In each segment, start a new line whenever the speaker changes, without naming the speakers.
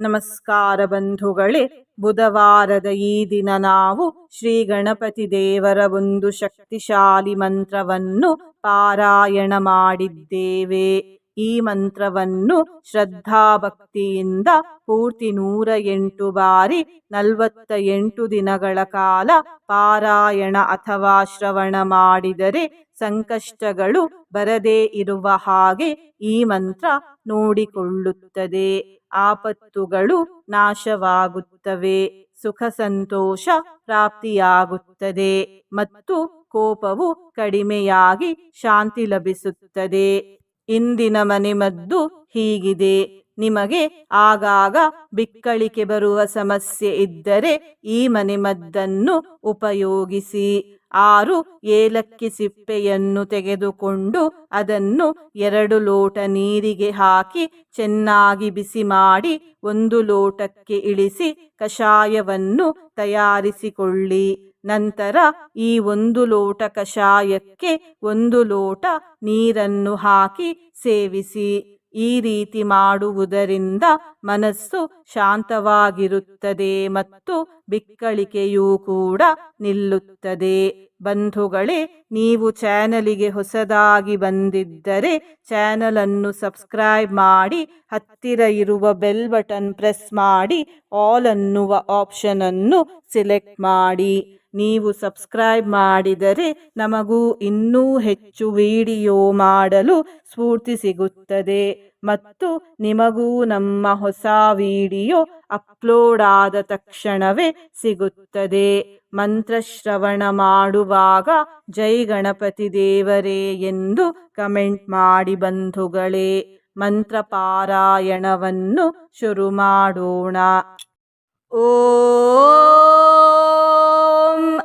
ನಮಸ್ಕಾರ ಬಂಧುಗಳೇ, ಬುಧವಾರದ ಈ ದಿನ ನಾವು ಶ್ರೀ ಗಣಪತಿ ದೇವರ ಒಂದು ಶಕ್ತಿಶಾಲಿ ಮಂತ್ರವನ್ನು ಪಾರಾಯಣ ಮಾಡಿದ್ದೇವೆ. ಈ ಮಂತ್ರವನ್ನು ಶ್ರದ್ಧಾಭಕ್ತಿಯಿಂದ ಪೂರ್ತಿ ನೂರ ಎಂಟು ಬಾರಿ ನಲವತ್ತ ಎಂಟು ದಿನಗಳ ಕಾಲ ಪಾರಾಯಣ ಅಥವಾ ಶ್ರವಣ ಮಾಡಿದರೆ ಸಂಕಷ್ಟಗಳು ಬರದೇ ಇರುವ ಹಾಗೆ ಈ ಮಂತ್ರ ನೋಡಿಕೊಳ್ಳುತ್ತದೆ. ಆಪತ್ತುಗಳು ನಾಶವಾಗುತ್ತವೆ, ಸುಖ ಸಂತೋಷ ಪ್ರಾಪ್ತಿಯಾಗುತ್ತದೆ ಮತ್ತು ಕೋಪವು ಕಡಿಮೆಯಾಗಿ ಶಾಂತಿ ಲಭಿಸುತ್ತದೆ. ಇಂದಿನ ಮನೆಮದ್ದು ಹೀಗಿದೆ. ನಿಮಗೆ ಆಗಾಗ ಬಿಕ್ಕಳಿಕೆ ಬರುವ ಸಮಸ್ಯೆ ಇದ್ದರೆ ಈ ಮನೆಮದ್ದನ್ನು ಉಪಯೋಗಿಸಿ. ಆರು ಏಲಕ್ಕಿ ಸಿಪ್ಪೆಯನ್ನು ತೆಗೆದುಕೊಂಡು ಅದನ್ನು ಎರಡು ಲೋಟ ನೀರಿಗೆ ಹಾಕಿ ಚೆನ್ನಾಗಿ ಬಿಸಿ ಮಾಡಿ ಒಂದು ಲೋಟಕ್ಕೆ ಇಳಿಸಿ ಕಷಾಯವನ್ನು ತಯಾರಿಸಿಕೊಳ್ಳಿ. ನಂತರ ಈ ಒಂದು ಲೋಟ ಕಷಾಯಕ್ಕೆ ಒಂದು ಲೋಟ ನೀರನ್ನು ಹಾಕಿ ಸೇವಿಸಿ. ಈ ರೀತಿ ಮಾಡುವುದರಿಂದ ಮನಸ್ಸು ಶಾಂತವಾಗಿರುತ್ತದೆ ಮತ್ತು ಬಿಕ್ಕಳಿಕೆಯೂ ಕೂಡ ನಿಲ್ಲುತ್ತದೆ. ಬಂಧುಗಳೇ, ನೀವು ಚಾನಲಿಗೆ ಹೊಸದಾಗಿ ಬಂದಿದ್ದರೆ ಚಾನಲನ್ನು ಸಬ್ಸ್ಕ್ರೈಬ್ ಮಾಡಿ, ಹತ್ತಿರ ಇರುವ ಬೆಲ್ ಬಟನ್ ಪ್ರೆಸ್ ಮಾಡಿ, ಆಲ್ ಅನ್ನುವ ಆಪ್ಷನನ್ನು ಸೆಲೆಕ್ಟ್ ಮಾಡಿ. ನೀವು ಸಬ್ಸ್ಕ್ರೈಬ್ ಮಾಡಿದರೆ ನಮಗೂ ಇನ್ನೂ ಹೆಚ್ಚು ವಿಡಿಯೋ ಮಾಡಲು ಸ್ಫೂರ್ತಿ ಸಿಗುತ್ತದೆ. ಮತ್ತು ನಿಮಗೂ ನಮ್ಮ ಹೊಸ ವಿಡಿಯೋ ಅಪ್ಲೋಡ್ ಆದ ತಕ್ಷಣವೇ ಸಿಗುತ್ತದೆ. ಮಂತ್ರಶ್ರವಣ ಮಾಡುವಾಗ ಜೈ ಗಣಪತಿ ದೇವರೇ ಎಂದು ಕಮೆಂಟ್ ಮಾಡಿ ಬಂಧುಗಳೇ ಮಂತ್ರ ಪಾರಾಯಣವನ್ನು ಶುರು ಮಾಡೋಣ. ಓ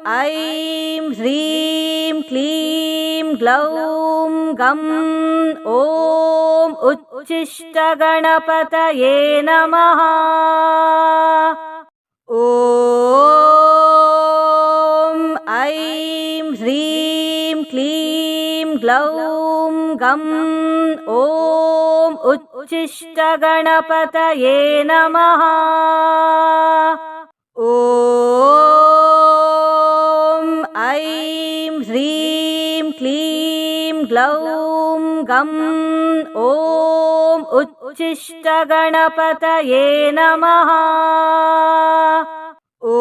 ऐं ह्रीं क्लीं ग्लौं गं ॐ उच्छिष्टगणपतये नमः। ॐ ऐं ह्रीं क्लीं ग्लौं गं ॐ उच्छिष्टगणपतये नमः। ॐ ऐं ह्रीं क्लीं ग्लौं गं ॐ उच्छिष्टगणपतये नमः। ॐ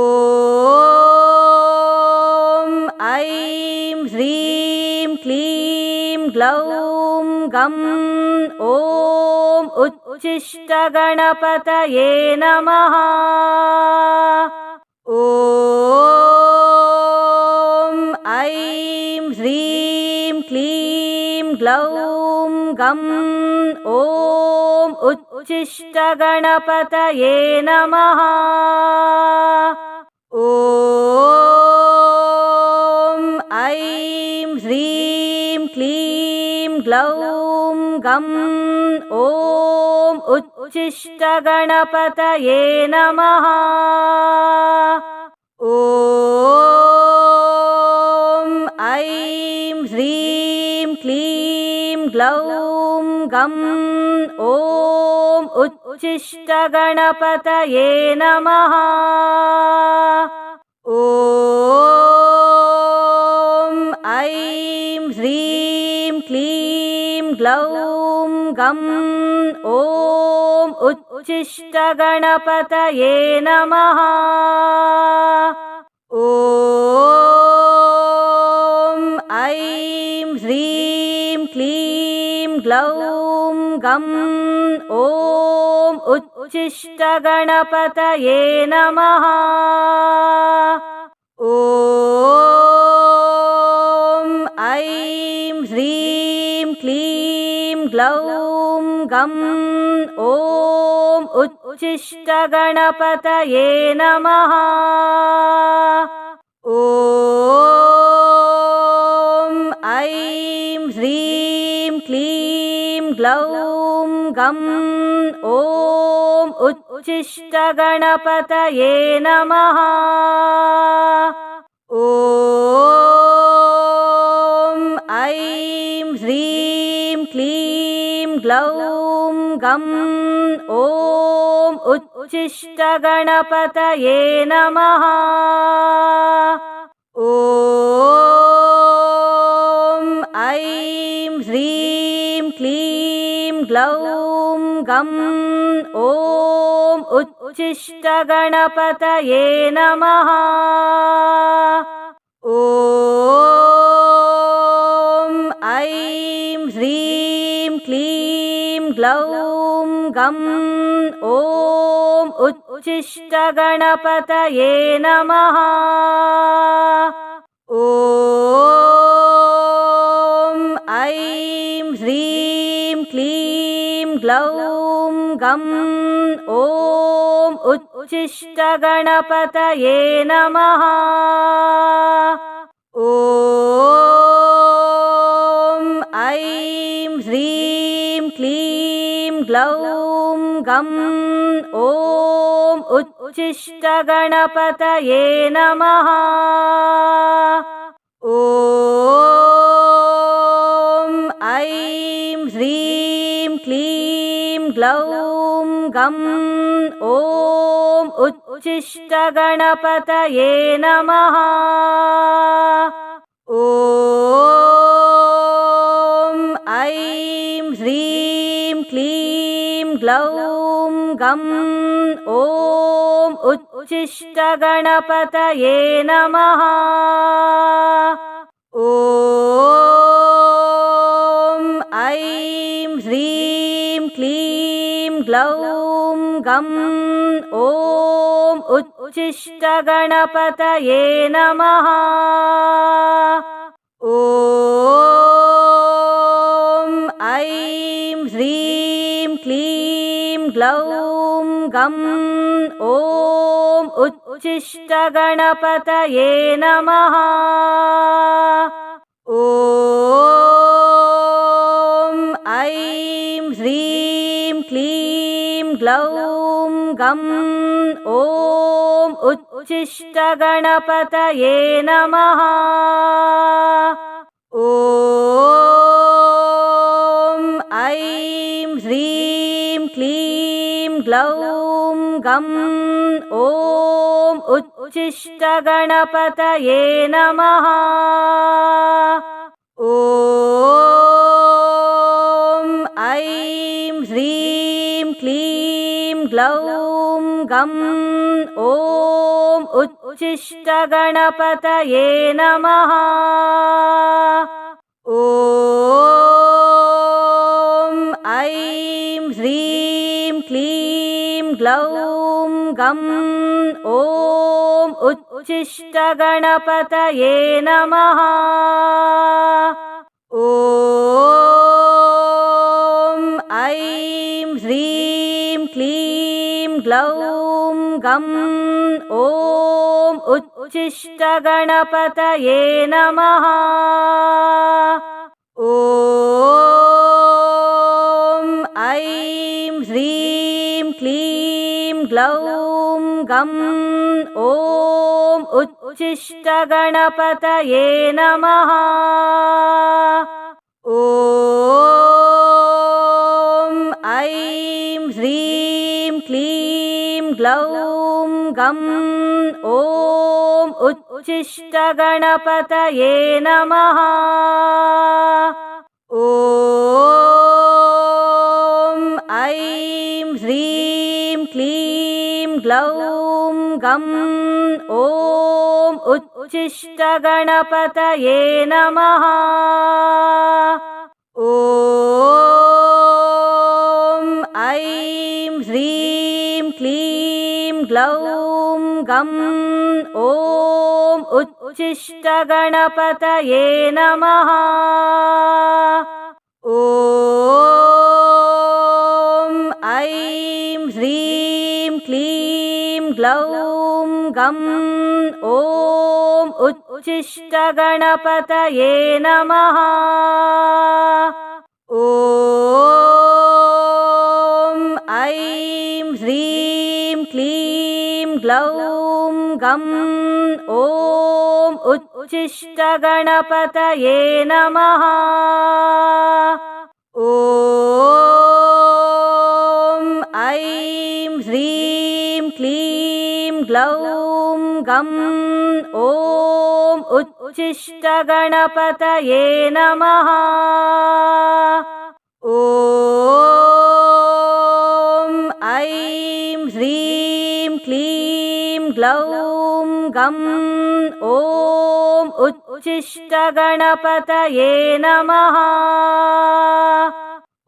ऐं ह्रीं क्लीं ग्लौं गं ॐ उच्छिष्टगणपतये नमः ग्लौं गं ॐ उच्छिष्टगणपतये नमः। ॐ ऐं ह्रीं क्लीं ग्लौं गं ॐ उच्छिष्टगणपतये नमः। ॐ ऐं ह्रीं क्लीं ग्लौं गं ॐ उच्छिष्टगणपतये नमः। ॐ ऐं ह्रीं क्लीं ग्लौं गं ॐ उच्छिष्टगणपतये नमः। ॐ ऐं ह्रीं क्लीं ग्लौं गं ॐ उच्छिष्टगणपतये नमः। ॐ ऐं ह्रीं क्लीं ग्लौं गं ॐ उच्छिष्टगणपतये नमः। ॐ ग्लौं गं ॐ उच्छिष्टगणपतये नमः। ॐ ऐं ह्रीं क्लीं ग्लौं गं ॐ उच्चिष्टगणपतये नमः। ॐ ऐं ह्रीं ग्लौं गम् ॐ उच्चिष्टगणपतये नमः। ॐ ऐं ह्रीं क्लीं ग्लौं गम् ॐ उच्चिष्टगणपतये नमः। ॐ ग्लौं गम् ॐ उच्चिष्टगणपतये नमः। ॐ ऐं ह्रीं क्लीं ग्लौं गम् ॐ उच्चिष्टगणपतये नमः। ॐ ऐं ह्रीं क्लीं ग्लौं गम् ॐ उच्चिष्टगणपतये नमः। ॐ ऐं ह्रीं क्लीं ग्लौं गम् ॐ उच्चिष्टगणपतये नमः। ॐ ऐं ह्रीं क्लीं ग्लौं गम् ॐ उच्चिष्टगणपतये नमः। ॐ ऐं ह्रीं क्लीं ग्लौं गम् ॐ उच्चिष्टगणपतये नमः। ॐ ऐं ह्रीं क्लीं ग्लौं गम् ॐ उच्चिष्टगणपतये नमः। ॐ ऐं ह्रीं क्लीं ग्लौं गम् ॐ उच्चिष्टगणपतये नमः। ॐ ऐं ह्रीं क्लीं ग्लौं गम् ॐ उच्चिष्टगणपतये नमः। ॐ ऐं ह्रीं क्लीं ग्लौं गम् ॐ उच्चिष्टगणपतये नमः। ॐ ऐं ह्रीं क्लीं ग्लौं गम् ॐ उच्चिष्टगणपतये नमः। ॐ ऐं ह्रीं क्लीं ग्लौं गम् ॐ उच्चिष्टगणपतये नमः। ॐ ऐं ह्रीं क्लीं ग्लौं गम् ॐ उच्चिष्टगणपतये नमः। ॐ ऐं ह्रीं क्लीं ग्लौं गम् ॐ उच्चिष्टगणपतये नमः। ॐ ऐं ह्रीं क्लीं ग्लौं गम् ॐ उच्चिष्टगणपतये नमः। ॐ ऐं ह्रीं क्लीं ग्लौं गम् ॐ उच्चिष्टगणपतये नमः। ॐ ऐं ह्रीं क्लीं ग्लौं गम् ॐ उच्चिष्टगणपतये नमः। ॐ ऐं ह्रीं क्लीं ग्लौं गम् ॐ उच्छिष्टगणपतये नमः ग्लौं गम् ॐ उच्छिष्टगणपतये नमः।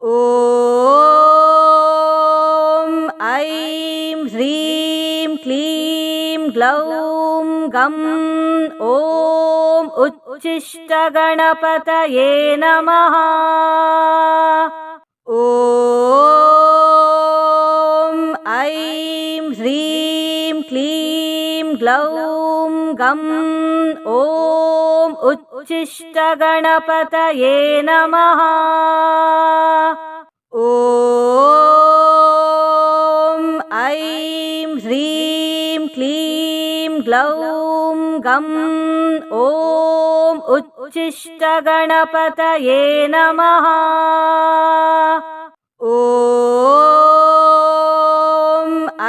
ॐ ऐं ह्रीं क्लीं ग्लौं गम् ॐ उच्छिष्टगणपतये नमः। ॐ ऐं ह्रीं क्लीं ग्लौं गम् ॐ उच्छिष्टगणपतये नमः। ॐ ऐं ह्रीं क्लीं ग्लौं गम् ॐ उच्छिष्टगणपतये नमः। ॐ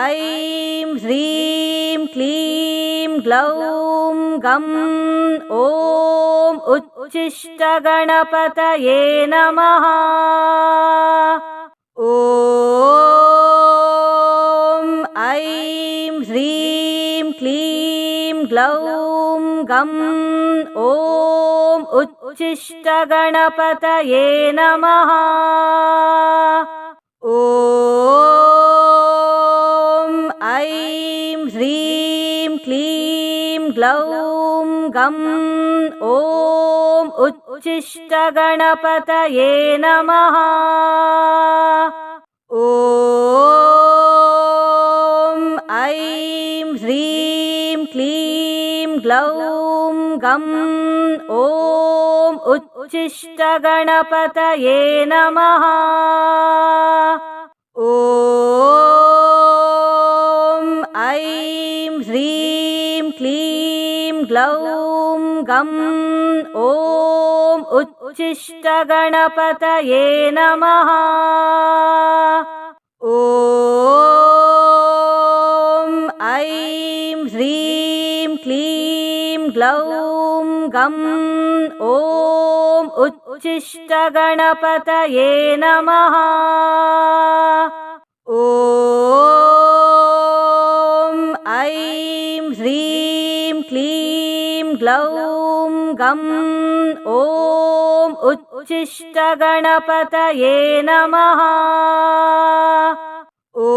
ऐं ह्रीं क्लीं ग्लौं गम् ॐ उच्छिष्टगणपतये नमः। ॐ ऐं ह्रीं क्लीं ग्लौं गम् ॐ उच्छिष्टगणपतये नमः। ॐ ऐं ह्रीं क्लीं ग्लौं गम् ॐ उच्छिष्टगणपतये नमः। ॐ ऐं ह्रीं क्लीं ग्लौं गम् ॐ उच्छिष्टगणपतये नमः। ॐ ऐं ह्रीं क्लीं ग्लौं गम् ॐ उच्छिष्टगणपतये नमः। ॐ ऐं ह्रीं क्लीं ग्लौं गम् ॐ उच्छिष्टगणपतये नमः। ॐ ऐं ह्रीं क्लीं ग्लौं गम् ॐ उच्छिष्टगणपतये नमः। ॐ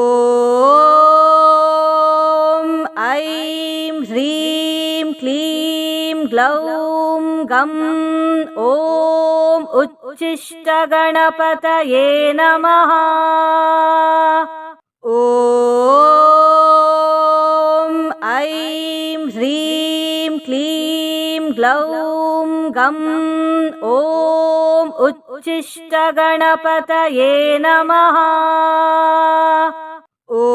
ऐं ह्रीं क्लीं ग्लौं गम् ॐ उच्छिष्टगणपतये नमः। ॐ ऐं ग्लौं गम् ॐ उच्छिष्टगणपतये नमः। ॐ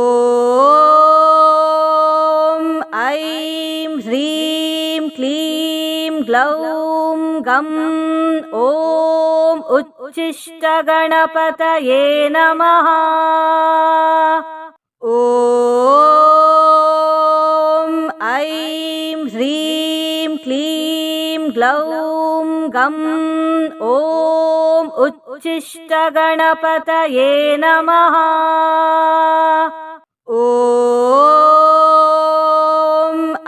ऐं ह्रीं क्लीं ग्लौं गम् ॐ उच्छिष्टगणपतये नमः। ॐ ऐं ह्रीं क्लीं ग्लौं गम् ॐ उच्छिष्टगणपतये नमः। ॐ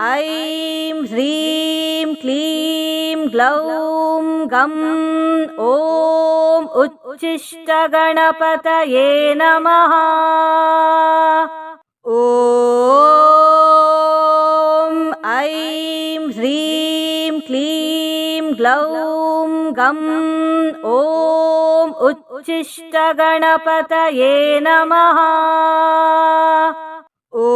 ऐं ह्रीं क्लीं ग्लौं गम् ॐ उच्छिष्टगणपतये नमः। ॐ ऐं ह्रीं क्लीं ग्लौं गम् ॐ उच्छिष्टगणपतये नमः। ॐ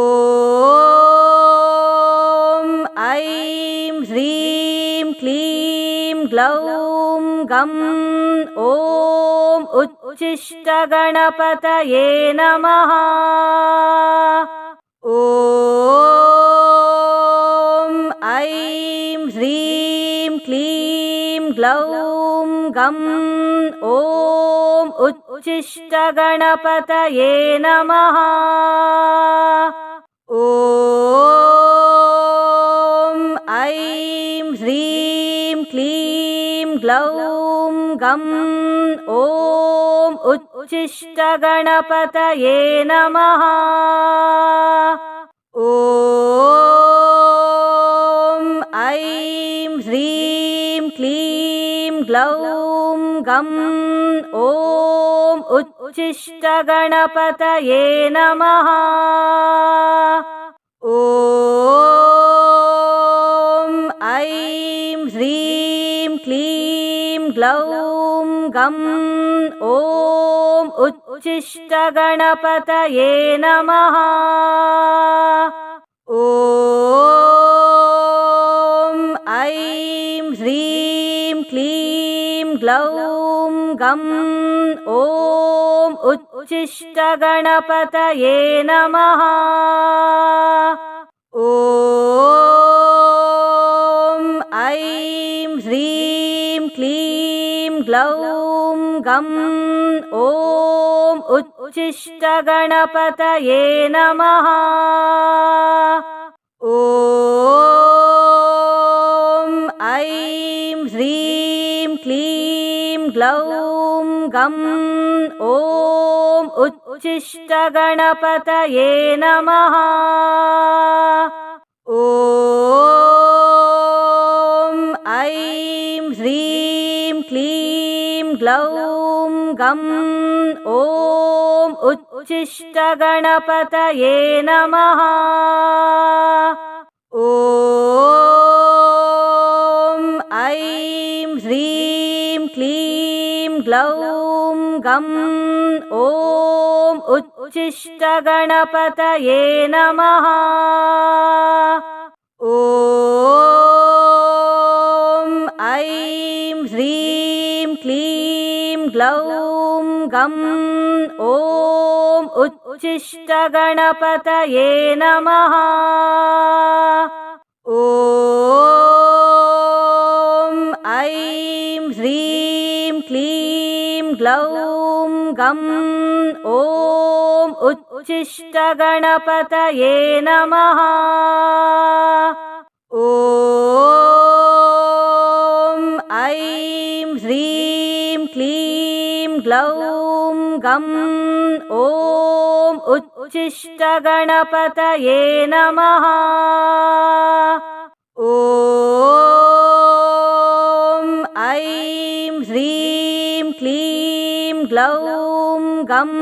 ऐं ह्रीं क्लीं ग्लौं गम् ॐ उच्छिष्टगणपतये नमः। ॐ गङ्गम् ॐ उच्छिष्टगणपतये नमः। ॐ ऐं ह्रीं क्लीं ग्लौं गं ॐ उच्छिष्टगणपतये नमः। ॐ ऐं ह्रीं क्लीं ग्लौं गम् ॐ उच्चिष्टगणपतये नमः। ॐ ऐं ह्रीं क्लीं ग्लौं गम् ॐ उच्चिष्टगणपतये नमः। ॐ ऐं ग्लौं गम् ॐ उच्चिष्टगणपतये नमः। ॐ ऐं ह्रीं क्लीं ग्लौं गम् ॐ उच्चिष्टगणपतये नमः। ॐ ऐं ह्रीं क्लीं ग्लौं गम् ॐ उच्चिष्टगणपतये नमः। ॐ ऐं ह्रीं क्लीं ग्लौं गम् ॐ उच्चिष्टगणपतये नमः। ॐ ऐं ह्रीं क्लीं ग्लौं गम् ॐ उच्चिष्टगणपतये नमः। ॐ ऐं ह्रीं क्लीं ग्लौं गम् ॐ उच्चिष्टगणपतये नमः। ॐ ऐं ह्रीं क्लीं ग्लौं गम् ॐ उच्चिष्टगणपतये नमः। ॐ ऐं ह्रीं क्लीं ग्लौं गम् ॐ उच्चिष्टगणपतये नमः। ॐ ऐं ह्रीं ग्लौं गम्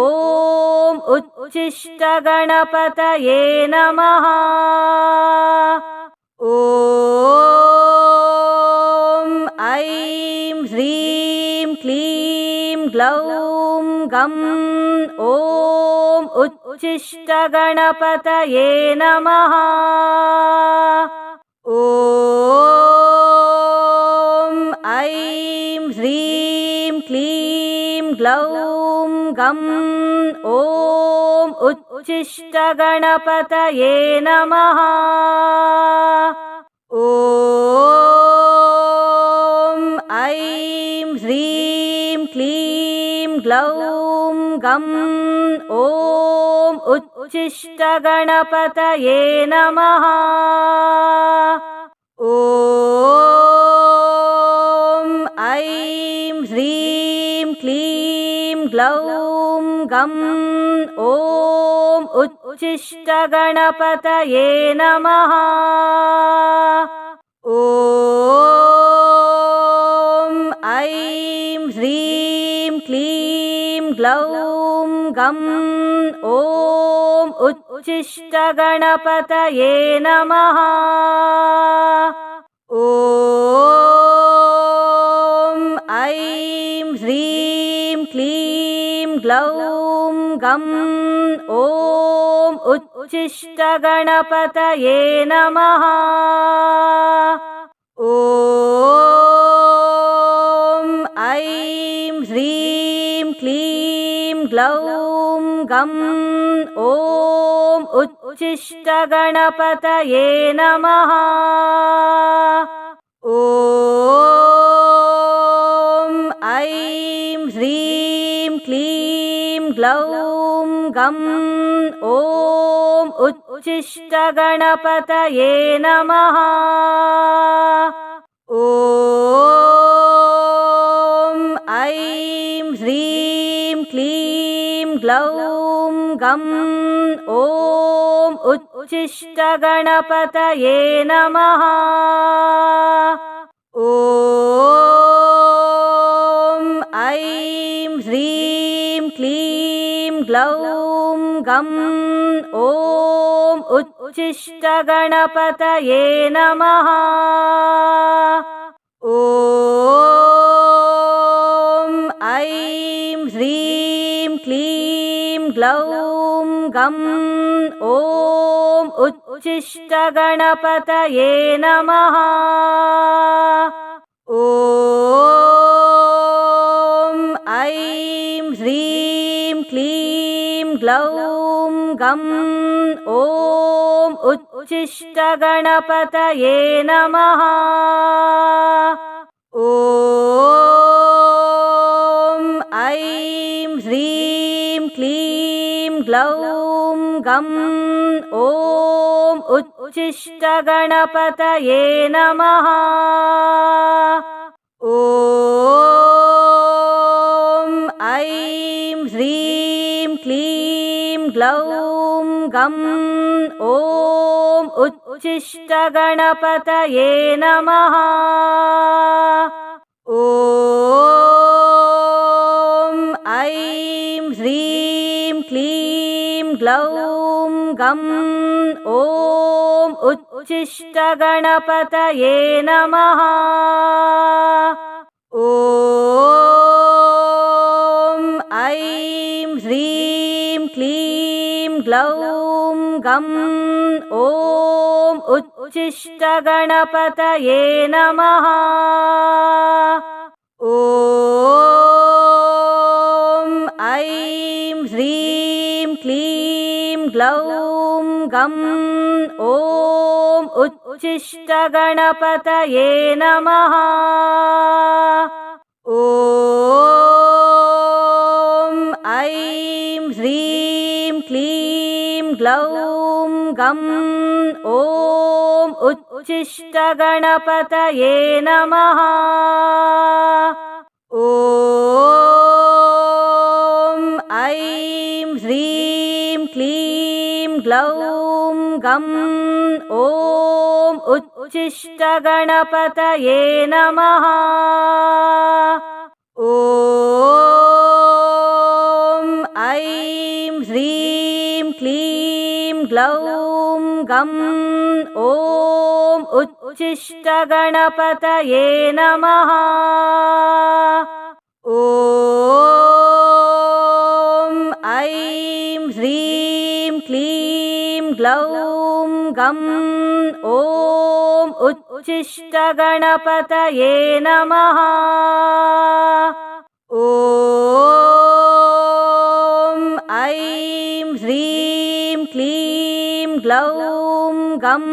ॐ उच्चिष्टगणपतये नमः। ॐ ऐं ह्रीं क्लीं ग्लौं गम् ॐ उच्चिष्टगणपतये नमः। ॐ ऐं ह्रीं क्लीं ग्लौं गम् ॐ उच्चिष्टगणपतये नमः। ॐ ऐं ह्रीं क्लीं ग्लौं गम् ॐ उच्चिष्टगणपतये नमः। ॐ ऐं ह्रीं ग्लौं गम् ॐ उच्चिष्टगणपतये नमः। ॐ ऐं ह्रीं क्लीं ग्लौं गम् ॐ उच्चिष्टगणपतये नमः। ॐ ऐं ह्रीं क्लीं ग्लौं गम् ॐ उच्चिष्टगणपतये नमः। ॐ ऐं ह्रीं क्लीं ग्लौं गम् ॐ उच्चिष्टगणपतये नमः। ॐ ऐं ह्रीं क्लीं ग्लौं गं ॐ उच्छिष्टगणपतये नमः। ॐ ऐं ह्रीं क्लीं ग्लौं गं ॐ उच्छिष्टगणपतये नमः। ग्लौं गम् ॐ उच्छिष्टगणपतये नमः। ॐ ऐं ह्रीं क्लीं ग्लौं गम् ॐ उच्छिष्टगणपतये नमः। ॐ ऐं ह्रीं क्लीं ग्लौं गम् ॐ उच्छिष्टगणपतये नमः। ॐ ऐं ह्रीं क्लीं ग्लौं गम् ॐ उच्छिष्टगणपतये नमः। ॐ ऐं ह्रीं क्लीं ग्लौं गम् ॐ उच्छिष्टगणपतये नमः। ॐ ऐं ह्रीं क्लीं ग्लौं गम् ॐ उच्छिष्टगणपतये नमः। ॐ ऐं ह्रीं क्लीं ग्लौं गम् ॐ उच्छिष्टगणपतये नमः। ॐ ऐं ह्रीं क्लीं ग्लौं गम् ॐ उच्छिष्टगणपतये नमः। ॐ ऐं ग्लौं गम् ॐ उच्छिष्टगणपतये नमः। ॐ ऐं ह्रीं क्लीं ग्लौं गम् ॐ उच्छिष्टगणपतये नमः। ॐ ऐं ह्रीं क्लीं ग्लौं गम् ॐ उच्छिष्टगणपतये नमः। ॐ ऐं ह्रीं क्लीं ग्लौं गम् ॐ उच्छिष्टगणपतये नमः। ॐ ऐं ह्रीं क्लीं ग्लौं गम्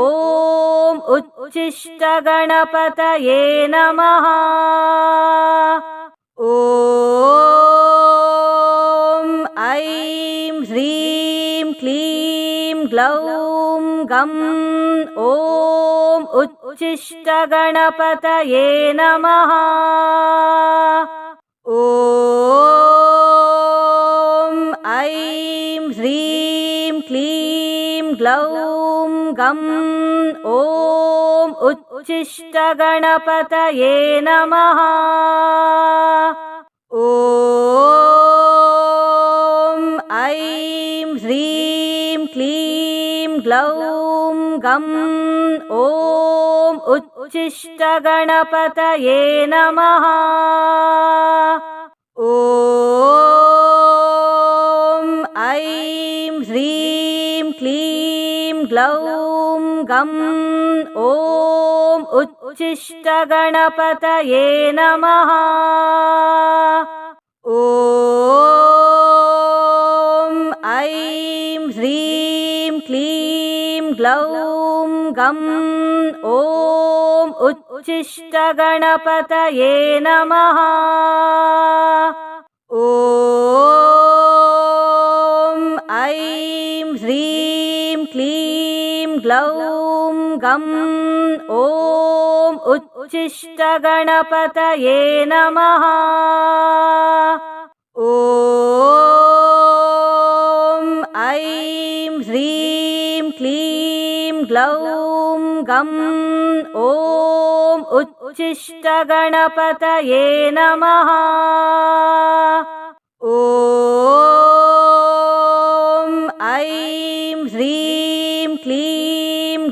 ॐ उच्छिष्टगणपतये नमः। ॐ ऐं ह्रीं क्लीं ग्लौं गम् ॐ उच्छिष्टगणपतये नमः। ॐ ऐं ह्रीं क्लीं ग्लौं गम् ॐ उच्छिष्टगणपतये नमः। ॐ ऐं ह्रीं क्लीं ग्लौं गम् ॐ उच्छिष्टगणपतये नमः। ॐ ऐं ह्रीं क्लीं ग्लौं गम् ॐ उच्छिष्टगणपतये नमः। ॐ ऐं ह्रीं क्लीं ग्लौं गम् ॐ उच्छिष्टगणपतये नमः। ॐ गम् ॐ उच्छिष्टगणपतये नमः। ॐ ऐं ह्रीं क्लीं ग्लौं गं ॐ उच्छिष्टगणपतये नमः। ॐ ऐं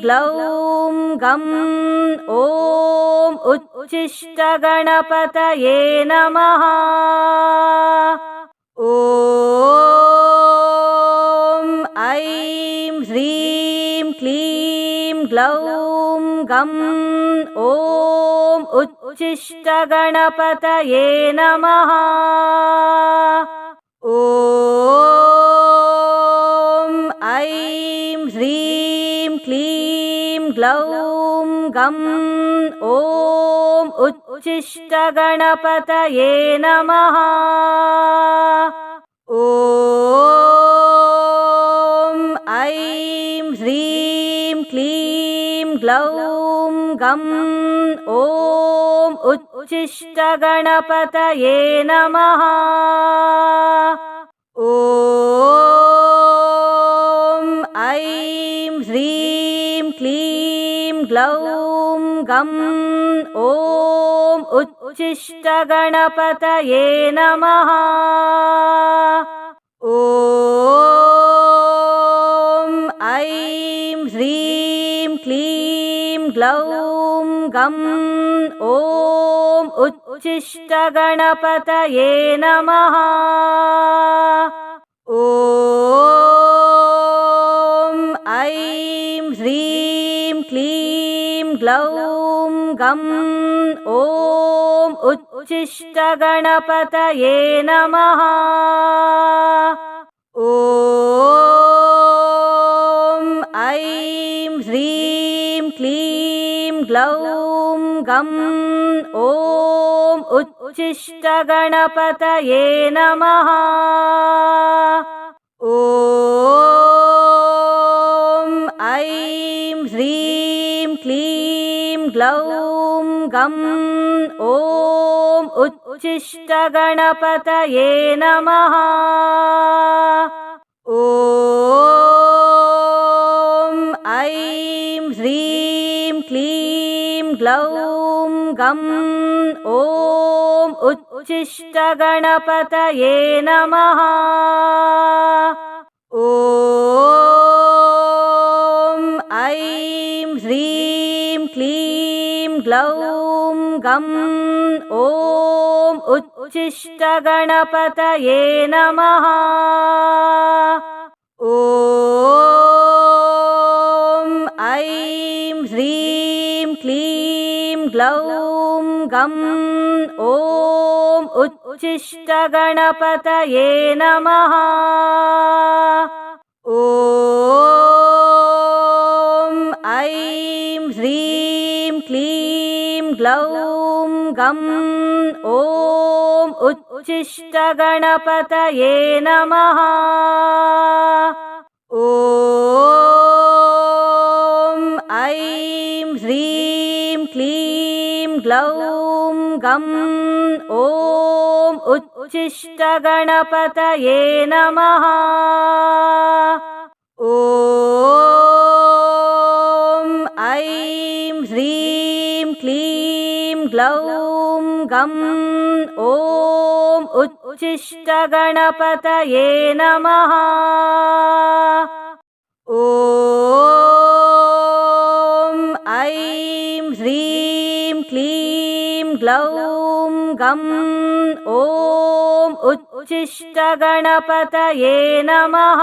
ग्लौं गं ॐ उच्छिष्टगणपतये नमः। ॐ ऐं ह्रीं क्लीं ग्लौं गं ॐ उच्छिष्टगणपतये नमः। ॐ ऐं ग्लौं गं ॐ उच्छिष्टगणपतये नमः। ॐ ऐं ह्रीं क्लीं ग्लौं गं ॐ उच्छिष्टगणपतये नमः। ॐ ऐं ह्रीं क्लीं ग्लौं गं ॐ उच्छिष्टगणपतये नमः। ॐ ऐं ह्रीं क्लीं ग्लौं गं ॐ उच्छिष्टगणपतये नमः। ॐ ऐं ह्रीं क्लीं ग्लौं गं ॐ उच्छिष्टगणपतये नमः। ॐ ऐं ह्रीं क्लीं ग्लौं गं ॐ उच्छिष्टगणपतये नमः। ॐ ऐं ह्रीं क्लीं ग्लौं गं ॐ उच्छिष्टगणपतये नमः। ॐ ऐं ह्रीं क्लीं ग्लौं गं ॐ उच्छिष्टगणपतये नमः ऐं ह्रीं क्लीं ग्लौं गं ॐ उच्छिष्टगणपतये नमः। ॐ ऐं ह्रीं क्लीं ग्लौं गं ॐ उच्छिष्टगणपतये नमः। ॐ ऐं ह्रीं क्लीं ग्लौं गं ॐ उच्छिष्टगणपतये नमः। ॐ ऐं ह्रीं क्लीं ग्लौं गं ॐ उच्छिष्टगणपतये नमः। ॐ ऐं ह्रीं क्लीं ग्लौं गं ॐ उच्छिष्टगणपतये नमः। ॐ ऐं ह्रीं क्लीं ग्लौं गं ॐ उच्छिष्टगणपतये नमः